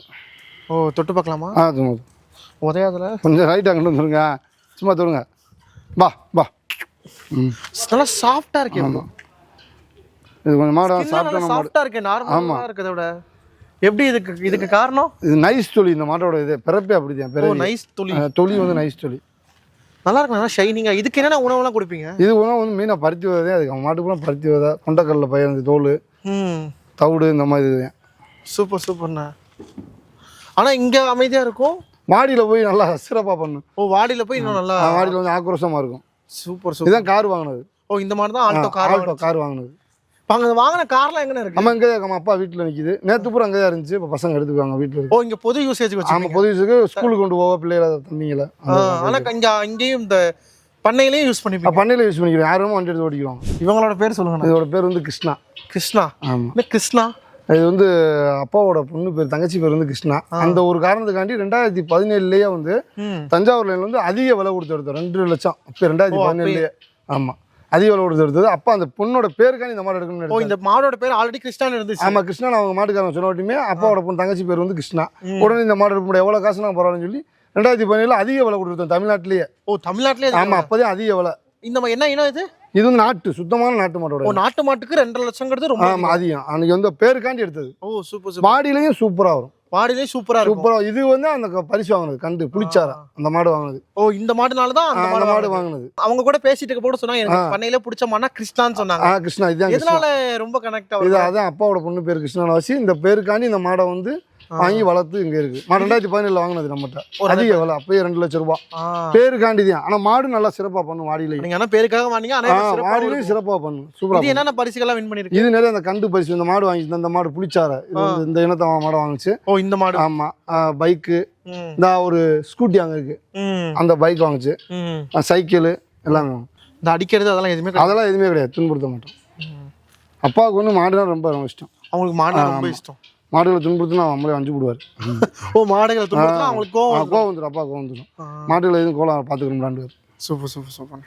S1: ஓ தொட்டு பார்க்கலாமா?
S2: ஆ சும்மா
S1: உதயாதுல?
S2: கொஞ்சம் ரைட்டாக கொண்டு வந்துருங்க சும்மா தொடுங்க. பா பா
S1: நல்லா சாஃப்டா இருக்கு.
S2: ஆமாம் இது கொஞ்சம் மாடு சாப்பிட்டோம் மாடு.
S1: சாஃப்டா இருக்கு. நார்மலா இருக்கிறத விட எப்படி இதுக்கு இதுக்கு காரணம்?
S2: இது நைஸ் தொலி இந்த மாட்டோட இது பிறப்பே அப்படி தான்
S1: ஓ
S2: பிறகு.
S1: நைஸ் துளி.
S2: தொலி வந்து நைஸ் தொலி
S1: நல்லா இருக்கு நல்லா ஷைனிங்கா இதுக்கு என்னென்ன உணவுலாம் கொடுப்பீங்க?
S2: இது உணவு வந்து மீனாக பருத்தி விதை அதுக்கு மாட்டுக்குலாம் பருத்தி விதை கொண்டக்கடலை பயிர் தோல் தவிடு இந்த மாதிரி
S1: சூப்பர் சூப்பர்ண்ணா. ஆனா இங்க அமைதியா இருக்கும்?
S2: மாடியில் போய் நல்லா சிறப்பாக பண்ணும்.
S1: ஓ வாடியில போய் இன்னும் நல்லா
S2: மாடியில் வந்து ஆக்ரோஷமாக இருக்கும்.
S1: Super super.
S2: இதுதான் கார் வாங்கினது.
S1: ஓ இந்த மாதிரி தான் ஆல்டோ கார்
S2: ஆல்டோ கார் வாங்கினது.
S1: வாங்க வாங்கின கார்லாம் எங்கன இருக்கு?
S2: நம்ம இங்கே நம்ம அப்பா வீட்டில் நிற்கிது நேற்று பூரா அங்கே தான் இருந்துச்சு. இப்போ பசங்க எடுத்துக்குவாங்க வீட்டில்
S1: ஓ இங்க பொது
S2: ஆமாம்
S1: வச்சு
S2: பொது யூஸுக்கு ஸ்கூலுக்கு கொண்டு போவ பிள்ளைகளை தம்பிங்கள
S1: ஆனா இங்க இங்கேயும் இந்த பண்ணையிலயும் யூஸ் பண்ணிப்பீங்க.
S2: பண்ணையில் யூஸ் பண்ணிக்கிறோம் யாரும் வண்டி எடுத்து ஓடிக்கிறோம்
S1: இவங்களோட பேர் சொல்லுங்க
S2: இதோட பேர் வந்து கிருஷ்ணா.
S1: கிருஷ்ணா?
S2: ஆமாம்
S1: கிருஷ்ணா?
S2: இது வந்து அப்பாவோட பொண்ணு பேர் தங்கச்சி பேர் வந்து கிருஷ்ணா. அந்த ஒரு காரணத்துக்காண்டி ரெண்டாயிரத்தி பதினேழுலயே வந்து
S1: ம்.
S2: தஞ்சாவூர் லைன்ல வந்து அதிக விலை கொடுத்து எடுத்தோம். ரெண்டு லட்சம். அப்போ ரெண்டாயிரத்தி பதினேழுலயே. ஆமாம் அதிக விலை எடுத்தது அப்போ அந்த பொண்ணோட பேருக்காண்டி இந்த மாதிரி எடுக்கணும்னு
S1: ஓ இந்த மாடோட பேர் ஆல்ரெடி கிருஷ்ணான்னு இருந்துச்சு.
S2: ஆமா கிருஷ்ணா அவங்க மாட்டுக்காரன் சொன்ன வாட்டியுமே அப்பாவோட பொண்ணு தங்கச்சி பேர் வந்து கிருஷ்ணா. உடனே இந்த மாடு எடுக்க முடியும் எவ்வளோ காசுனா பரவாயில்லன்னு சொல்லி ரெண்டாயிரத்தி பதினேழுல அதிக விலை கொடுத்துருத்தோம் தமிழ்நாட்டிலேயே.
S1: ஓ தமிழ்நாட்டிலே இது
S2: ஆமா அப்போதே அதிக விலை.
S1: இந்த என்ன இனம் இது?
S2: இது வந்து நாட்டு சுத்தமான நாட்டு மாட்டோட
S1: நாட்டு மாட்டுக்கு ரெண்டரை லட்சங்கிறது ரொம்ப
S2: அதிகம். அன்னைக்கு வந்து பேருக்காண்டி எடுத்தது.
S1: ஓ சூப்பர்.
S2: மாடியிலையும் சூப்பரா வரும்.
S1: மாடிலே சூப்பரா
S2: சூப்பரா இது வந்து அந்த பரிசு வாங்கினது கண்டு புளிச்சாரா அந்த மாடு வாங்கினது.
S1: ஓ இந்த மாடுனால தான் அந்த மாடு
S2: மாடு
S1: வாங்குனது. அவங்க கூட பேசிட்டு இருக்க போது சொன்னாங்க எனக்கு பண்ணையில பிடிச்ச மாடுனா கிருஷ்ணான்னு சொன்னாங்க.
S2: கிருஷ்ணா இதுதான்
S1: எதனால ரொம்ப கனெக்ட் ஆகுது
S2: அதான் அப்பாவோட பொண்ணு பேர் கிருஷ்ணாவாசி இந்த பேருக்காண்டி இந்த மாடை வந்து வாங்கி வளர்த்து இங்க இருக்கு. ரெண்டாயிரத்தி பதினேழுல வாங்கினது நம்மகிட்ட. அதிக விலை அப்பயே ரெண்டு லட்சம் ரூபாய்
S1: ஆ.
S2: பேருக்காண்டி தான். ஆனா மாடு நல்லா சிறப்பா பண்ணும் மாடியிலையும்
S1: நீங்க ஆனா பேருக்காக வாங்கினீங்க இது சிறப்பா
S2: பண்ணும். சூப்பரா
S1: இது என்னென்ன பரிசுகள்லாம் வின் பண்ணிருக்கு?
S2: இது நிறைய அந்த கண்டு பரிசு இந்த மாடு வாங்கி இந்த மாடு புளிச்சார இந்த இனத்தை மாடை வாங்குச்சு.
S1: ஓ இந்த மாடு.
S2: ஆமா. பைக்கு இந்த ஒரு ஸ்கூட்டி அங்க இருக்கு. அந்த பைக் வாங்குச்சு. சைக்கிள் எல்லாமே.
S1: இந்த அடிக்கிறது அதெல்லாம் எதுவுமே.
S2: அதெல்லாம் எதுவுமே கிடையாது. துன்புறுத்த மாட்டோம். அப்பாவுக்கு வந்து மாடுனா ரொம்ப ரொம்ப இஷ்டம்.
S1: அவங்களுக்கு மாடு ரொம்ப இஷ்டம்.
S2: மாடுகளை துன்புறுத்தினா நம்மளே அஞ்சு போடுவார்
S1: ஓ மாடுகளை துன்புறுத்தினா அவங்களுக்கு கோவம்.
S2: கோவம் வந்துடும் அப்பா கோவம் வந்துடும். மாடுகளை எதுவும் கோலம் பார்த்துக்கணும்லாண்டு
S1: சூப்பர் சூப்பர் சூப்பர்